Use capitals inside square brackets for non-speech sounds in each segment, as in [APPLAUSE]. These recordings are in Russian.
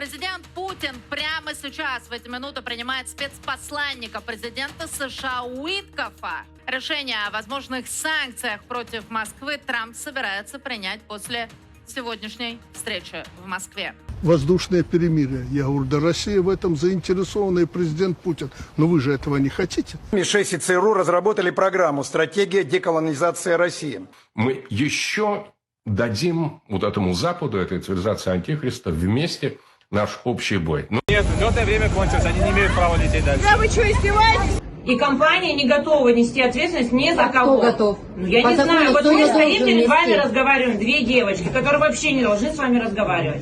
Президент Путин прямо сейчас, в эти минуты, принимает спецпосланника президента США Уиткофа. Решение о возможных санкциях против Москвы Трамп собирается принять после сегодняшней встречи в Москве. воздушное перемирие. Я говорю, да Россия в этом заинтересована и президент Путин. Но вы же этого не хотите. МИ-6 и ЦРУ разработали программу «Стратегия деколонизации России». мы еще дадим вот этому Западу, этой цивилизации Антихриста, вместе наш общий бой. Ну, Нет, летное время кончилось, они не имеют права лететь дальше. Да вы что, издеваетесь? И компания не готова нести ответственность ни за кого. Кто готов? Ну, я По не закону знаю. Вот кто мы не стоим должен перед вами, нести? разговариваем, две девочки, которые вообще не должны с вами разговаривать.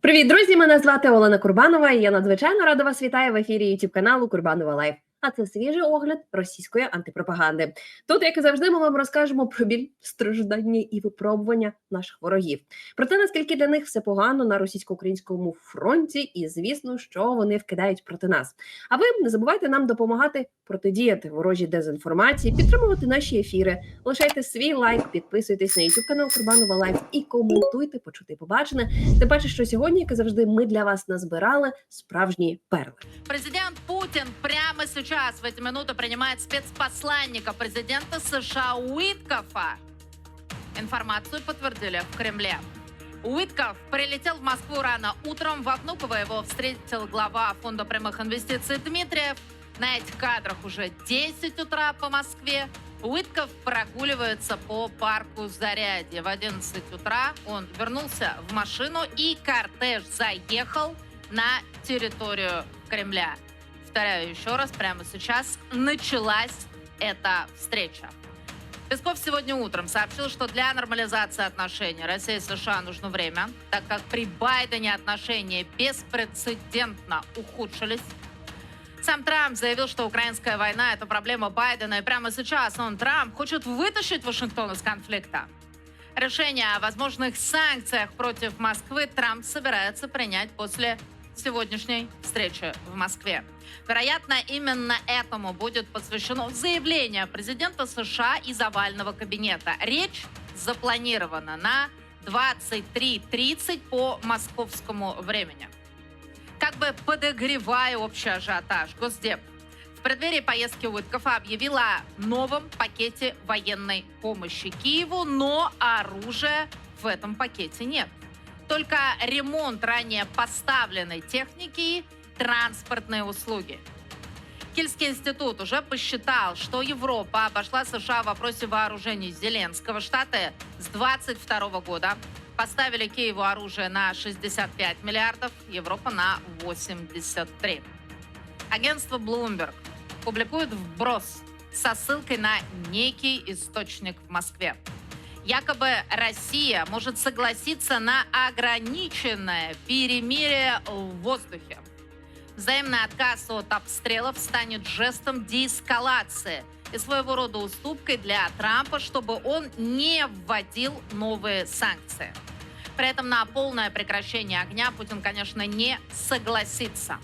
Привіт, друзі! Мене звати Олена Курбанова. і Я надзвичайно рада вас вітаю в ефірі youtube каналу Курбанова Лайф. А це свіжий огляд російської антипропаганди. Тут, як і завжди, ми вам розкажемо про біль страждання і випробування наших ворогів. Про те, наскільки для них все погано на російсько-українському фронті, і звісно, що вони вкидають проти нас. А ви не забувайте нам допомагати протидіяти ворожій дезінформації, підтримувати наші ефіри. Лишайте свій лайк, підписуйтесь на youtube канал Курбанова Лайф і коментуйте, почути побачене. Тим паче, що сьогодні, як і завжди, ми для вас назбирали справжні перли. Президент Путин прямо сейчас, в эти минуты, принимает спецпосланника президента США Уиткофа. Информацию подтвердили в Кремле. Уитков прилетел в Москву рано утром. В Внуково его встретил глава Фонда прямых инвестиций Дмитриев. На этих кадрах уже 10 утра по Москве. Уитков прогуливается по парку Зарядье. В 11 утра он вернулся в машину и кортеж заехал на территорию Кремля. Повторяю еще раз, прямо сейчас началась эта встреча. Песков сегодня утром сообщил, что для нормализации отношений России и США нужно время, так как при Байдене отношения беспрецедентно ухудшились. Сам Трамп заявил, что украинская война – это проблема Байдена, и прямо сейчас он, Трамп, хочет вытащить Вашингтон из конфликта. Решение о возможных санкциях против Москвы Трамп собирается принять после сегодняшней встречи в Москве. Вероятно, именно этому будет посвящено заявление президента США из овального кабинета. Речь запланирована на 23.30 по московскому времени. Как бы подогревая общий ажиотаж, Госдеп в преддверии поездки Уиткофа объявила о новом пакете военной помощи Киеву, но оружия в этом пакете нет. Только ремонт ранее поставленной техники и транспортные услуги. Кильский институт уже посчитал, что Европа обошла США в вопросе вооружений Зеленского. Штаты с 22 года поставили Киеву оружие на 65 миллиардов, Европа на 83. Агентство Bloomberg публикует вброс со ссылкой на некий источник в Москве. Якобы Россия может согласиться на ограниченное перемирие в воздухе. Взаимный отказ от обстрелов станет жестом деэскалации и своего рода уступкой для Трампа, чтобы он не вводил новые санкции. При этом на полное прекращение огня Путин, конечно, не согласится.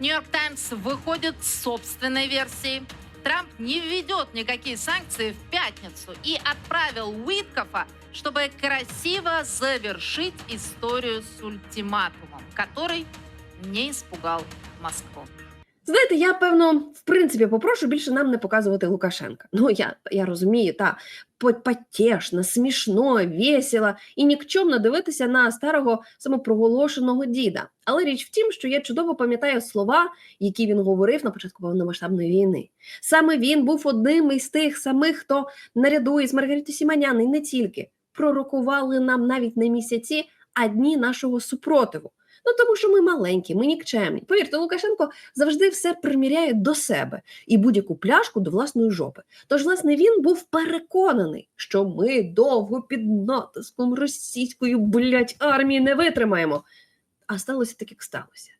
Нью-Йорк Таймс выходит с собственной версией. Трамп не введет никакие санкции в пятницу и отправил Уиткофа, чтобы красиво завершить историю с ультиматумом, который не испугал Москву. Знаєте, я певно, в принципі, попрошу більше нам не показувати Лукашенка. Ну, я, я розумію, та по- потішно, смішно, весело і нікчемно дивитися на старого самопроголошеного діда. Але річ в тім, що я чудово пам'ятаю слова, які він говорив на початку повномасштабної війни. Саме він був одним із тих самих, хто наряду із Маргаритою Сіманян і не тільки пророкували нам навіть не місяці, а дні нашого супротиву. Ну тому що ми маленькі, ми нікчемні. Повірте, Лукашенко завжди все приміряє до себе і будь-яку пляшку до власної жопи. Тож, власне, він був переконаний, що ми довго під натиском російської блять армії не витримаємо. А сталося так, як сталося.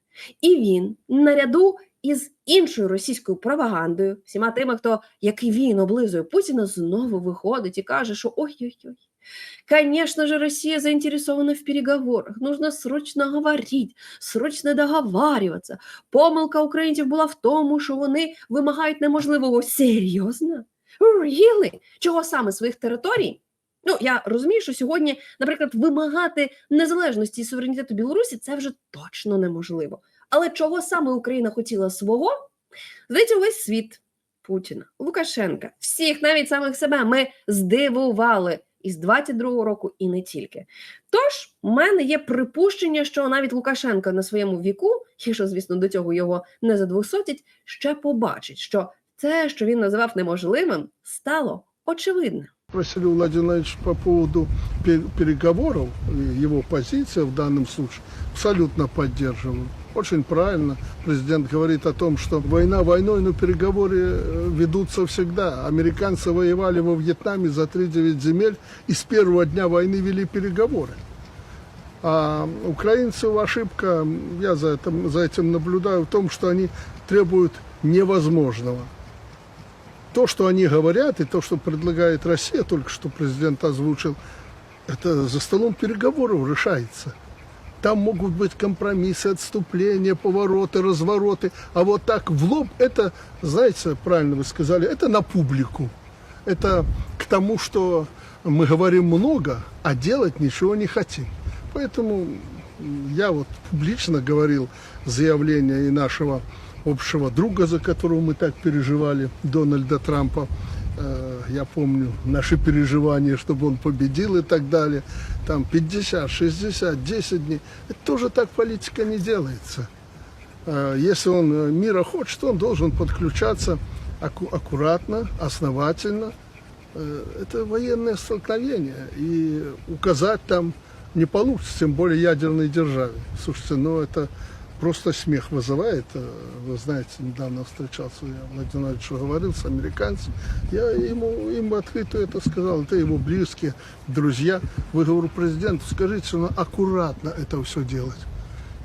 І він наряду із іншою російською пропагандою, всіма тими, хто, як і він, облизує Путіна, знову виходить і каже, що ой-ой-ой. Конечно же, Россия заинтересована в переговорах. Нужно срочно говорить, срочно договарюватися. Помилка українців була в тому, що вони вимагають неможливого. Серйозно? Really? Чого саме своїх територій? Ну я розумію, що сьогодні, наприклад, вимагати незалежності і суверенітету Білорусі це вже точно неможливо. Але чого саме Україна хотіла свого? Здається, увесь світ Путіна, Лукашенка, всіх, навіть самих себе, ми здивували із 22-го року і не тільки. Тож, у мене є припущення, що навіть Лукашенко на своєму віку, якщо, звісно, до цього його не задвусотять, ще побачить, що це, що він називав неможливим, стало очевидним. Владимира Владимировича по поводу пер- переговоров, его позиция в данном случае абсолютно поддерживаю. Очень правильно. Президент говорит о том, что война войной, но переговоры э, ведутся всегда. Американцы воевали во Вьетнаме за 3-9 земель и с первого дня войны вели переговоры. А украинцев ошибка, я за этим, за этим наблюдаю, в том, что они требуют невозможного то, что они говорят, и то, что предлагает Россия, только что президент озвучил, это за столом переговоров решается. Там могут быть компромиссы, отступления, повороты, развороты. А вот так в лоб, это, знаете, правильно вы сказали, это на публику. Это к тому, что мы говорим много, а делать ничего не хотим. Поэтому я вот публично говорил заявление и нашего общего друга, за которого мы так переживали, Дональда Трампа. Э, Я помню наши переживания, чтобы он победил и так далее. Там 50, 60, 10 дней. Это тоже так политика не делается. Э, Если он э, мира хочет, он должен подключаться аку- аккуратно, основательно. Это военное столкновение. И указать там не получится, тем более ядерной державе. Слушайте, ну это просто смех вызывает. Э, Вы знаете, недавно встречался, я Владимир Владимирович говорил с американцем. Я ему, им открыто это сказал. Это его близкие, друзья. Вы, говорю, президенту, скажите, надо аккуратно это все делать.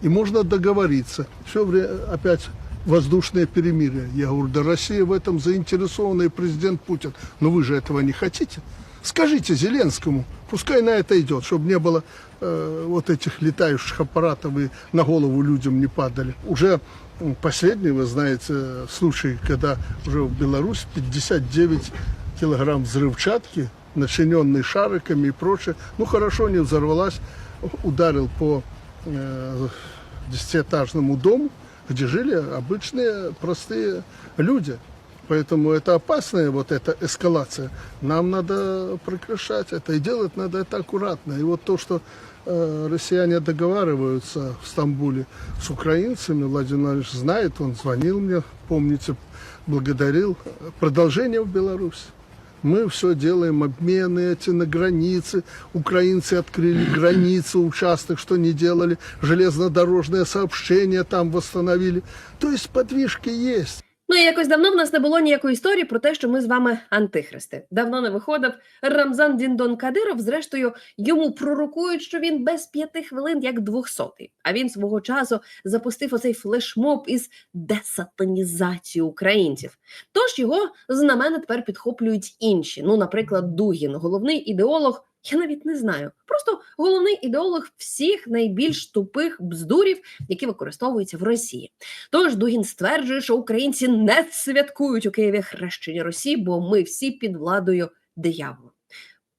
И можно договориться. Все время опять воздушное перемирие. Я говорю, да Россия в этом заинтересована, и президент Путин. Но вы же этого не хотите. Скажите Зеленскому, пускай на это идет, чтобы не было э, вот этих летающих аппаратов и на голову людям не падали. Уже последний, вы знаете, случай, когда уже в Беларуси 59 килограмм взрывчатки, начиненной шариками и прочее. Ну, хорошо не взорвалась, ударил по э, десятиэтажному дому, где жили обычные простые люди. Поэтому это опасная вот эта эскалация. Нам надо прекращать это. И делать надо это аккуратно. И вот то, что э, россияне договариваются в Стамбуле с украинцами, Владимир Владимирович знает, он звонил мне, помните, благодарил. Продолжение в Беларуси. Мы все делаем, обмены эти на границе. Украинцы открыли [COUGHS] границу, участок, что не делали. Железнодорожное сообщение там восстановили. То есть подвижки есть. Ну і якось давно в нас не було ніякої історії про те, що ми з вами антихристи. Давно не виходив Рамзан Діндон Кадиров. Зрештою, йому пророкують, що він без п'яти хвилин як двохсотий. А він свого часу запустив оцей флешмоб із десатанізацією українців. Тож його знамена тепер підхоплюють інші. Ну, наприклад, Дугін, головний ідеолог. Я навіть не знаю. Просто головний ідеолог всіх найбільш тупих бздурів, які використовуються в Росії. Тож Дугін стверджує, що українці не святкують у Києві хрещення Росії, бо ми всі під владою диявола.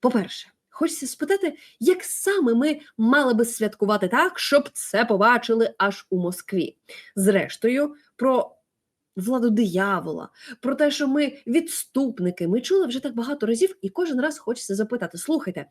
По-перше, хочеться спитати, як саме ми мали би святкувати так, щоб це побачили аж у Москві. Зрештою, про владу диявола, про те, що ми відступники, ми чули вже так багато разів, і кожен раз хочеться запитати: слухайте,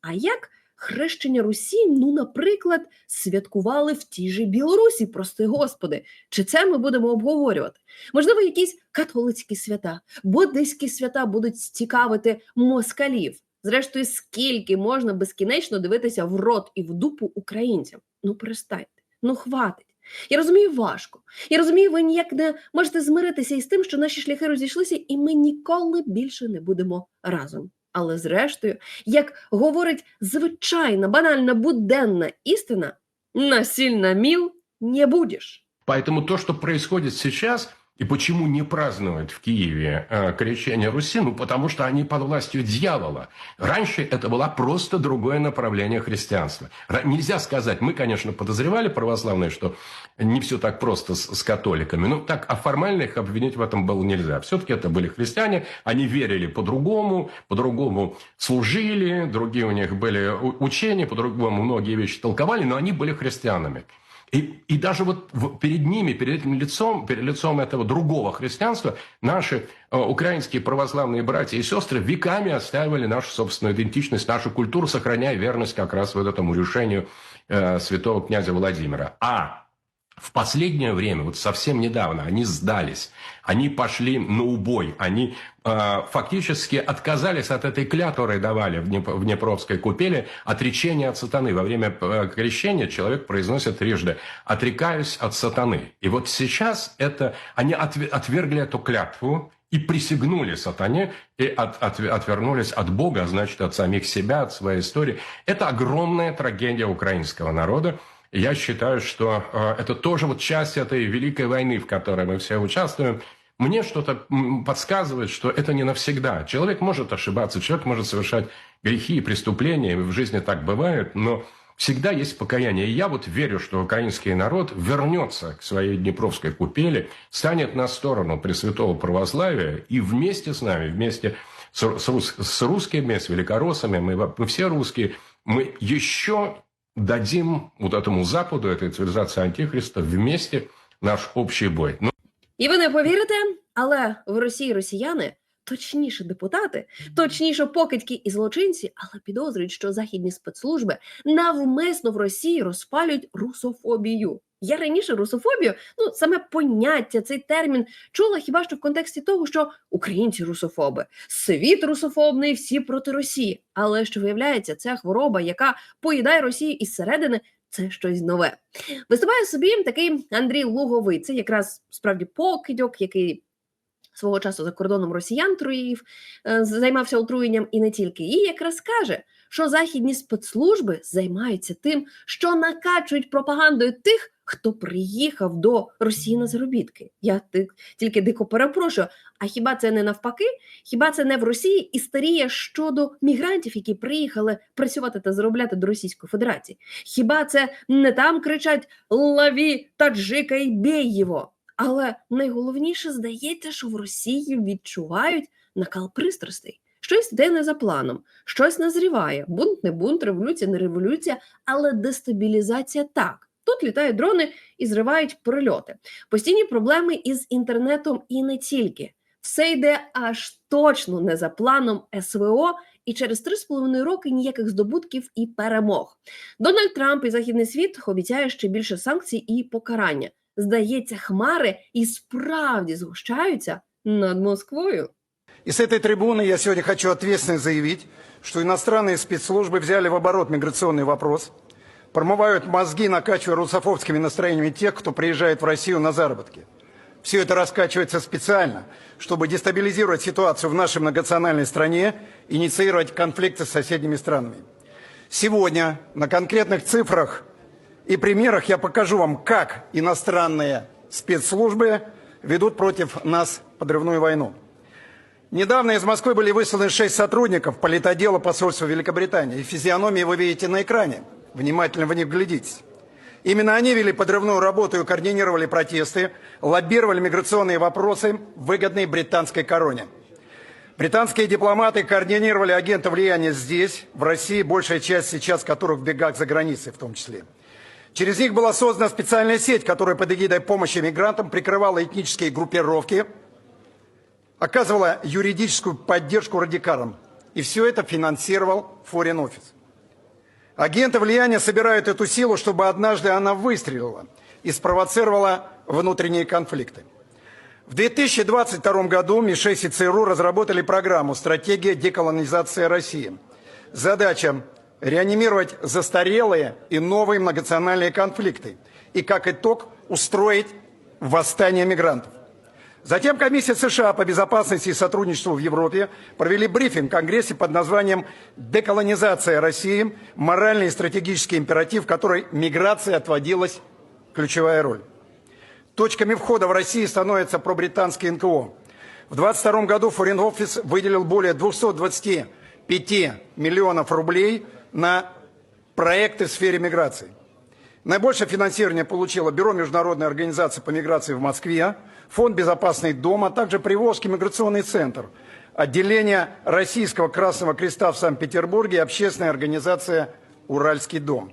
а як хрещення Русі, ну, наприклад, святкували в тій же Білорусі, прости господи? Чи це ми будемо обговорювати? Можливо, якісь католицькі свята, буддийські свята будуть цікавити москалів. Зрештою, скільки можна безкінечно дивитися в рот і в дупу українцям? Ну, перестаньте, ну хватить. Я розумію, важко. Я розумію, ви ніяк не можете змиритися із тим, що наші шляхи розійшлися, і ми ніколи більше не будемо разом. Але зрештою, як говорить звичайна, банальна, буденна істина, насильно міл не будеш. Поэтому то, что происходит сейчас, И почему не празднуют в Киеве э, крещение Руси? Ну, потому что они под властью дьявола. Раньше это было просто другое направление христианства. Нельзя сказать, мы, конечно, подозревали православные, что не все так просто с, с католиками. Ну, так, а формально их обвинить в этом было нельзя. Все-таки это были христиане, они верили по-другому, по-другому служили, другие у них были учения, по-другому многие вещи толковали, но они были христианами. И, и даже вот перед ними, перед этим лицом, перед лицом этого другого христианства, наши э, украинские православные братья и сестры веками отстаивали нашу собственную идентичность, нашу культуру, сохраняя верность как раз вот этому решению э, святого князя Владимира. А в последнее время, вот совсем недавно, они сдались, они пошли на убой, они э, фактически отказались от этой клятвы, которую давали в, Днеп- в Днепровской купели, отречения от сатаны. Во время э, крещения человек произносит трижды «отрекаюсь от сатаны». И вот сейчас это, они отве- отвергли эту клятву, и присягнули сатане, и от- от- отвернулись от Бога, а значит, от самих себя, от своей истории. Это огромная трагедия украинского народа. Я считаю, что э, это тоже вот часть этой великой войны, в которой мы все участвуем. Мне что-то подсказывает, что это не навсегда. Человек может ошибаться, человек может совершать грехи и преступления, в жизни так бывает, но всегда есть покаяние. И я вот верю, что украинский народ вернется к своей Днепровской купели, станет на сторону Пресвятого Православия и вместе с нами, вместе с, рус- с, рус- с русскими, с великороссами, мы, мы все русские, мы еще дадим вот этому Западу, этой цивилизации Антихриста, вместе наш общий бой. Ну, І ви не повірите, але в Росії росіяни, точніше депутати, точніше покидьки і злочинці, але підозрюють, що західні спецслужби навмисно в Росії розпалюють русофобію. Я раніше русофобію, ну саме поняття, цей термін чула хіба що в контексті того, що українці русофоби, світ русофобний, всі проти Росії. Але що виявляється, ця хвороба, яка поїдає Росію із середини, це щось нове. Виступає собі такий Андрій Луговий. Це якраз справді покидьок, який свого часу за кордоном росіян труїв, е, займався отруєнням і не тільки. І якраз каже, що західні спецслужби займаються тим, що накачують пропагандою тих, хто приїхав до Росії на заробітки. Я тільки дико перепрошую. А хіба це не навпаки? Хіба це не в Росії істерія щодо мігрантів, які приїхали працювати та заробляти до Російської Федерації? Хіба це не там кричать лаві таджика і бій його? Але найголовніше здається, що в Росії відчувають накал пристрастей. Щось йде не за планом, щось назріває. Бунт, не бунт, революція, не революція, але дестабілізація так. Тут літають дрони і зривають прильоти. Постійні проблеми із інтернетом і не тільки. Все йде аж точно не за планом СВО, і через 3,5 роки ніяких здобутків і перемог. Дональд Трамп і Західний світ обіцяє ще більше санкцій і покарання. Здається, хмари і справді згущаються над Москвою. И с этой трибуны я сегодня хочу ответственно заявить, что иностранные спецслужбы взяли в оборот миграционный вопрос, промывают мозги, накачивая русофобскими настроениями тех, кто приезжает в Россию на заработки. Все это раскачивается специально, чтобы дестабилизировать ситуацию в нашей многонациональной стране, инициировать конфликты с соседними странами. Сегодня на конкретных цифрах и примерах я покажу вам, как иностранные спецслужбы ведут против нас подрывную войну. Недавно из Москвы были высланы шесть сотрудников политодела посольства Великобритании. И физиономии вы видите на экране. Внимательно в них глядитесь. Именно они вели подрывную работу и координировали протесты, лоббировали миграционные вопросы, выгодные британской короне. Британские дипломаты координировали агента влияния здесь, в России, большая часть сейчас которых в бегах за границей в том числе. Через них была создана специальная сеть, которая под эгидой помощи мигрантам прикрывала этнические группировки, оказывала юридическую поддержку радикалам. И все это финансировал Foreign Office. Агенты влияния собирают эту силу, чтобы однажды она выстрелила и спровоцировала внутренние конфликты. В 2022 году МИ-6 и ЦРУ разработали программу «Стратегия деколонизации России». Задача – реанимировать застарелые и новые многонациональные конфликты и, как итог, устроить восстание мигрантов. Затем Комиссия США по безопасности и сотрудничеству в Европе провели брифинг в Конгрессе под названием «Деколонизация России. Моральный и стратегический императив, в которой миграции отводилась ключевая роль». Точками входа в Россию становятся пробританские НКО. В 2022 году Foreign Office выделил более 225 миллионов рублей на проекты в сфере миграции. Наибольшее финансирование получило Бюро Международной организации по миграции в Москве, Фонд «Безопасный дом», а также Приволжский миграционный центр, отделение Российского Красного Креста в Санкт-Петербурге и общественная организация «Уральский дом».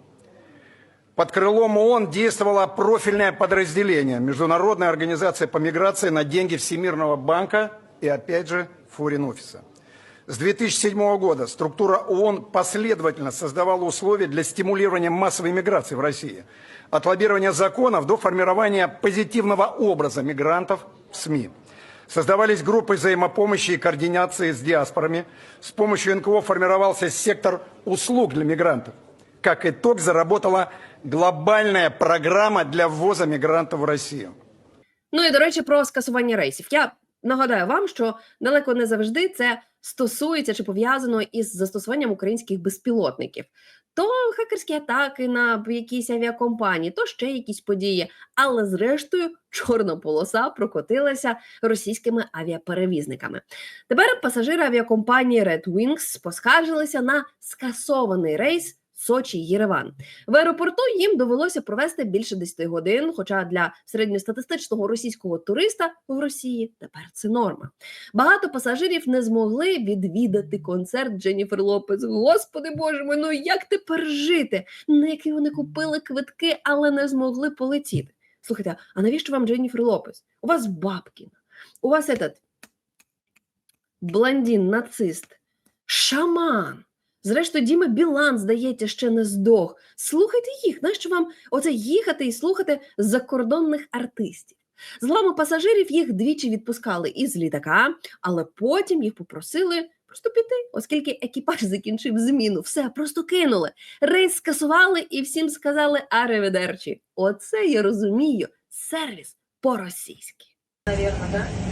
Под крылом ООН действовало профильное подразделение Международная организация по миграции на деньги Всемирного банка и, опять же, Форин офиса. С 2007 года структура ООН последовательно создавала условия для стимулирования массовой миграции в России. От лоббирования законов до формирования позитивного образа мигрантов в СМИ. Создавались группы взаимопомощи и координации с диаспорами. С помощью НКО формировался сектор услуг для мигрантов. Как итог, заработала глобальная програма для ввоза мигрантов в Россию. Ну і до речі, про скасування рейсів. Я нагадаю вам, що далеко не завжди це стосується чи пов'язано із застосуванням українських безпілотників. То хакерські атаки на якісь авіакомпанії, то ще якісь події. Але зрештою, чорна полоса прокотилася російськими авіаперевізниками. Тепер пасажири авіакомпанії Red Wings поскаржилися на скасований рейс Сочі Єреван. В аеропорту їм довелося провести більше 10 годин. Хоча для середньостатистичного російського туриста в Росії тепер це норма. Багато пасажирів не змогли відвідати концерт Дженніфер Лопес. Господи Боже мой, ну як тепер жити? На який вони купили квитки, але не змогли полетіти. Слухайте, а навіщо вам Дженніфер Лопес? У вас Бабкіна, у вас этот блондин, нацист, шаман. Зрештою, Діма Білан, здається, ще не здох. Слухайте їх. Нащо вам оце їхати і слухати закордонних артистів? З лами пасажирів їх двічі відпускали із літака, але потім їх попросили просто піти, оскільки екіпаж закінчив зміну. Все просто кинули. Рейс скасували і всім сказали ареведерчі. Оце я розумію. Сервіс по-російськи. Наверное, да?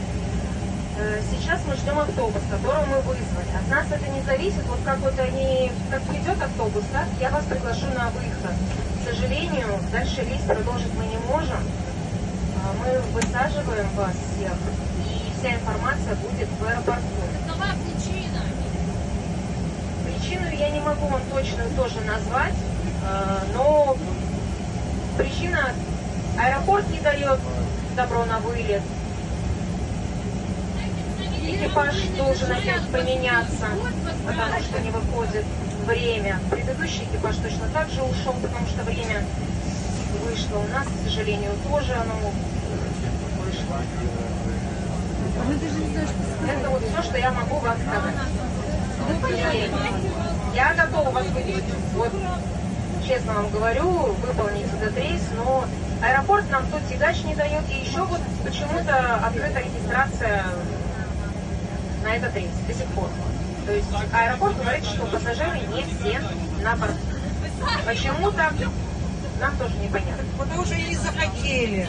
Э, Сейчас мы ждем автобус, которого мы вызвали. От нас это не зависит. Вот как вот они, как идет автобус, так, я вас приглашу на выход. К сожалению, дальше рейс продолжить мы не можем. А, Мы высаживаем вас всех, и вся информация будет в аэропорту. Какова причина? Причину я не могу вам точную тоже назвать, э, но причина аэропорт не дает добро на вылет. Экипаж должен опять поменяться, потому что не выходит время. Предыдущий экипаж точно так же ушел, потому что время вышло. У нас, к сожалению, тоже оно вышло. Это вот все, что я могу вам сказать. Я готова вас вывести. Вот, честно вам говорю, выполнить этот рейс, но аэропорт нам тут тягач не дает, и еще вот почему-то открыта регистрация на этот рейс до сих пор. То есть аэропорт говорит, что пассажиры не все на борту. Почему так, нам тоже непонятно. Потому что не захотели.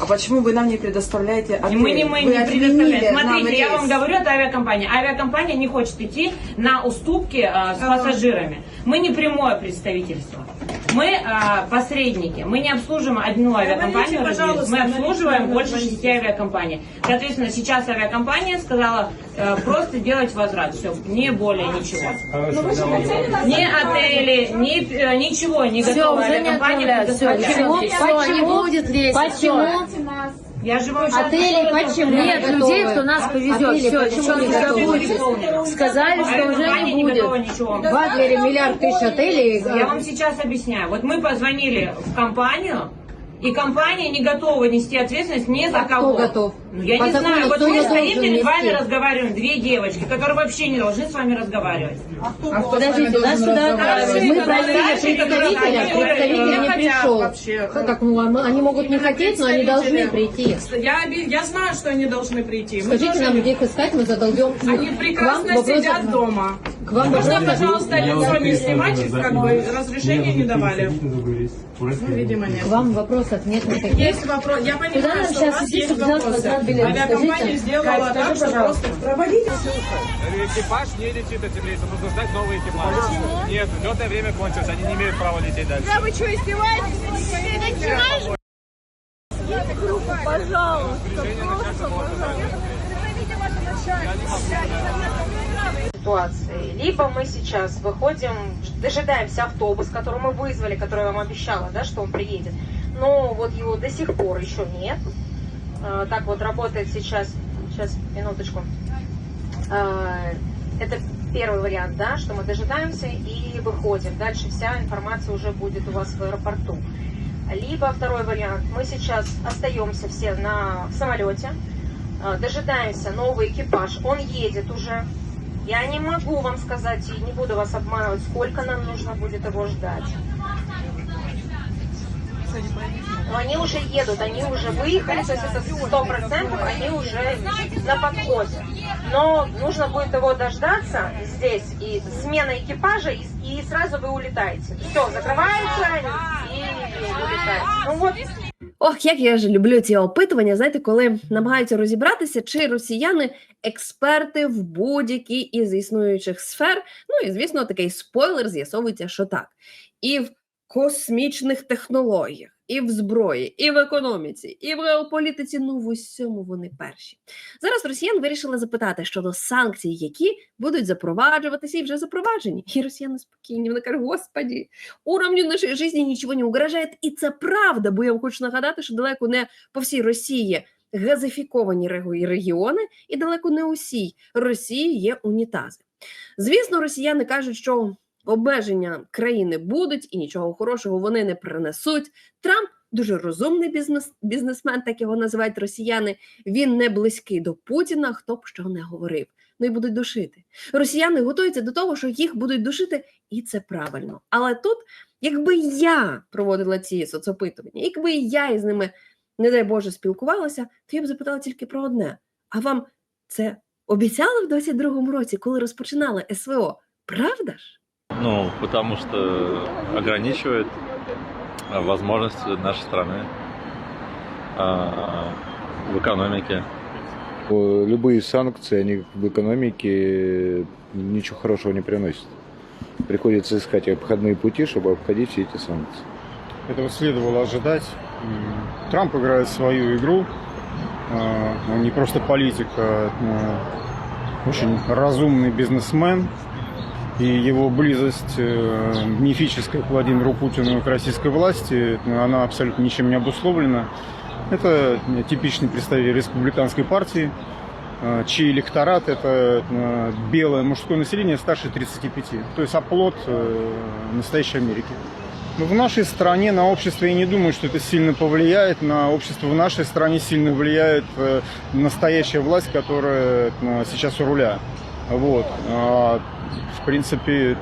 А почему вы нам не предоставляете отель? Мы не, мы Вы не предоставляем. Смотрите, я вам говорю, это авиакомпания. Авиакомпания не хочет идти на уступки а, с пассажирами. Мы не прямое представительство. Мы а, посредники. Мы не обслуживаем одну авиакомпанию, Говорите, разумеется. мы пожалуйста, обслуживаем больше шести авиакомпаний. Соответственно, сейчас авиакомпания сказала э, просто делать возврат. Все, не более ничего. Ни отели, ни, э, ничего не готова авиакомпания предоставлять. Все, не будет лезть. Почему? Я же вам Отели почему? Нет людей, кто нас повезет. Отели Все, что не не готовы? Сказали, что уже Авиакомпания не будет. ничего. В Адлере миллиард тысяч отелей. Я вам сейчас объясняю. Вот мы позвонили в компанию, и компания не готова нести ответственность ни за А кто кого. готов? Ну, я По не закону знаю. Вот кто мы стоим перед вами нести? разговариваем, две девочки, которые вообще не должны с вами разговаривать. А подождите, нас сюда мы просили представителя, представитель не пришел. Как, ну, а- они могут не хотеть, но они должны прийти. Я, я знаю, что они должны прийти. Мы Скажите тоже- нам, где их искать, мы задолбем. Они вам прекрасно вопросов- сидят дома. К вам Можно, пожалуйста, лицо не снимать, как бы разрешения не давали. Ну, видимо, нет. К вам вопрос вопросов нет никаких. Есть вопрос. Я Куда понимаю, нам что у сейчас вас идти, есть чтобы взять вопросы. билета? Авиакомпания Скажите, сделала Кать, так, скажи, что пожалуйста. просто проводите. Экипаж не летит этим рейсом, нужно ждать новый экипаж. Нет, летное время кончилось, они не имеют права лететь дальше. Да вы что, издеваетесь? ситуации. Либо мы сейчас выходим, дожидаемся автобус, который мы вызвали, который я вам обещала, да, что он приедет. Но вот его до сих пор еще нет. Э, Так вот работает сейчас, сейчас, минуточку. Э, Это первый вариант, да, что мы дожидаемся и выходим. Дальше вся информация уже будет у вас в аэропорту. Либо второй вариант, мы сейчас остаемся все на самолете, э, дожидаемся новый экипаж, он едет уже. Я не могу вам сказать и не буду вас обманывать, сколько нам нужно будет его ждать. Но они уже едут, они уже выехали, то есть это сто процентов, они уже на подходе. Но нужно будет его дождаться здесь, и смена экипажа, и, и сразу вы улетаете. Все, закрывается и улетаете. Ну вот, Ох, як я ж люблю ці опитування, знаєте, коли намагаються розібратися, чи росіяни експерти в будь-якій із існуючих сфер. Ну і звісно, такий спойлер з'ясовується, що так. І в космічних технологіях, і в зброї, і в економіці, і в геополітиці. Ну в усьому вони перші. Зараз росіян вирішили запитати щодо санкцій, які будуть запроваджуватися і вже запроваджені. І росіяни спокійні. Вони кажуть, господі, уровню нашої житті нічого не угрожає. І це правда, бо я вам хочу нагадати, що далеко не по всій Росії газифіковані регіони, і далеко не усій Росії є унітази. Звісно, росіяни кажуть, що обмеження країни будуть і нічого хорошого вони не принесуть. Трамп дуже розумний бізнес, бізнесмен, так його називають росіяни. Він не близький до Путіна, хто б що не говорив. Ну і будуть душити. Росіяни готуються до того, що їх будуть душити, і це правильно. Але тут, якби я проводила ці соцопитування, якби я із ними, не дай Боже, спілкувалася, то я б запитала тільки про одне: а вам це обіцяли в 22-му році, коли розпочинали СВО? Правда ж? Ну, потому что ограничивает а, возможности нашей страны а, в экономике. Э, Любые санкции, они в экономике ничего хорошего не приносят. Приходится искать обходные пути, чтобы обходить все эти санкции. Этого следовало ожидать. Трамп играет свою игру. Э, Он не просто политик, а э, очень разумный бизнесмен. И его близость э, мифическая к Владимиру Путину и к российской власти, она абсолютно ничем не обусловлена. Это типичный представитель республиканской партии, э, чей электорат это э, белое мужское население старше 35. То есть оплот настоящей Америки. Но в нашей стране на общество я не думаю, что это сильно повлияет. На общество в нашей стране сильно влияет настоящая власть, которая сейчас у руля. Вот. А, В принципе,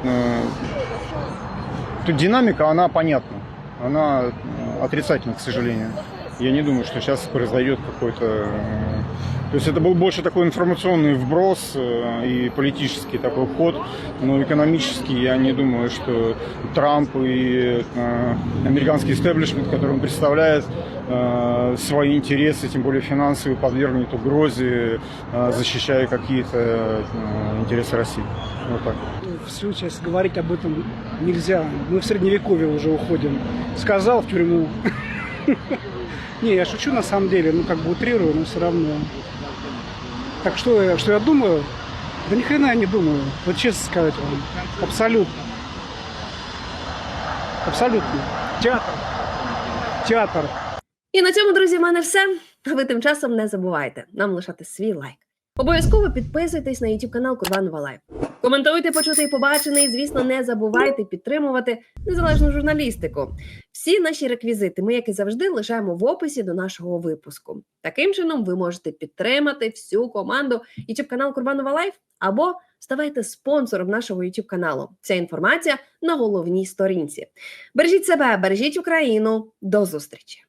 тут динамика, она понятна. Она э, отрицательна, к сожалению. Я не думаю, что сейчас произойдет какой-то... э, То есть это был больше такой информационный вброс э, и политический такой ход, но экономический я не думаю, что Трамп и американский истеблишмент, который он представляет, свои интересы, тем более финансовые, подвергнет угрозе, э, защищая какие-то э, интересы России. Вот так. Всю сейчас говорить об этом нельзя. Мы в средневековье уже уходим. Сказал в тюрьму. [LAUGHS] Не, я шучу на самом деле, ну как бы утрирую, но все равно. Так что, что я думаю? Да ни хрена я не думаю. Вот честно сказать вам. Абсолютно. Абсолютно. Театр. Театр. І на цьому, друзі, в мене все. А ви тим часом не забувайте нам лишати свій лайк. Обов'язково підписуйтесь на YouTube канал Курбанова Лайв. Коментуйте, почути і побачене, і, звісно, не забувайте підтримувати незалежну журналістику. Всі наші реквізити ми, як і завжди, лишаємо в описі до нашого випуску. Таким чином, ви можете підтримати всю команду YouTube канал Курбанова Лайв або ставайте спонсором нашого YouTube каналу. Ця інформація на головній сторінці. Бережіть себе, бережіть Україну. До зустрічі!